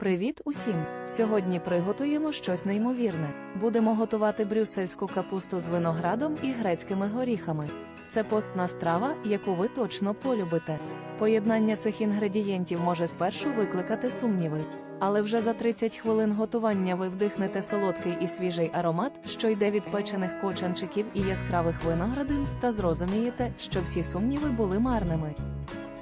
Привіт усім! Сьогодні приготуємо щось неймовірне. Будемо готувати брюссельську капусту з виноградом і грецькими горіхами. Це постна страва, яку ви точно полюбите. Поєднання цих інгредієнтів може спершу викликати сумніви. Але вже за 30 хвилин готування ви вдихнете солодкий і свіжий аромат, що йде від печених кочанчиків і яскравих виноградин, та зрозумієте, що всі сумніви були марними.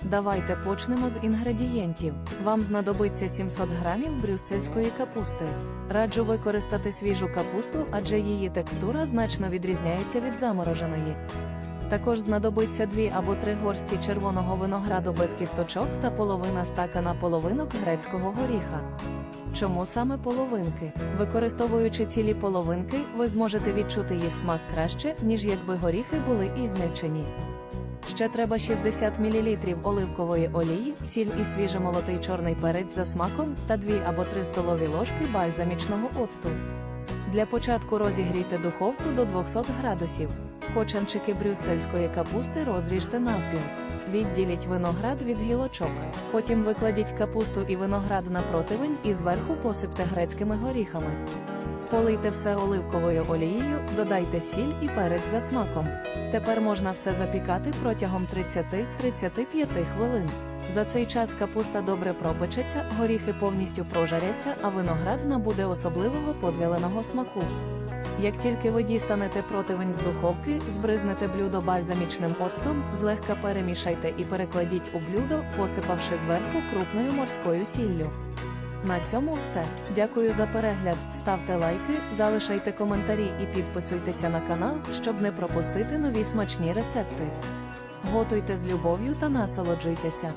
Давайте почнемо з інгредієнтів. Вам знадобиться 700 грамів брюссельської капусти. Раджу використати свіжу капусту, адже її текстура значно відрізняється від замороженої. Також знадобиться 2 або 3 горсті червоного винограду без кісточок та половина стакана половинок грецького горіха. Чому саме половинки? Використовуючи цілі половинки, ви зможете відчути їх смак краще, ніж якби горіхи були і змельчені. Ще треба 60 мл оливкової олії, сіль і свіжемолотий чорний перець за смаком та 2 або 3 столові ложки бальзамічного оцту. Для початку розігрійте духовку до 200 градусів. Кочанчики брюссельської капусти розріжте навпіл. Відділіть виноград від гілочок. Потім викладіть капусту і виноград на противень і зверху посипте грецькими горіхами. Полийте все оливковою олією, додайте сіль і перець за смаком. Тепер можна все запікати протягом 30-35 хвилин. За цей час капуста добре пропечеться, горіхи повністю прожаряться, а виноград набуде особливого подвяленого смаку. Як тільки ви дістанете противень з духовки, збризнете блюдо бальзамічним оцтом, злегка перемішайте і перекладіть у блюдо, посипавши зверху крупною морською сіллю. На цьому все. Дякую за перегляд. Ставте лайки, залишайте коментарі і підписуйтеся на канал, щоб не пропустити нові смачні рецепти. Готуйте з любов'ю та насолоджуйтеся.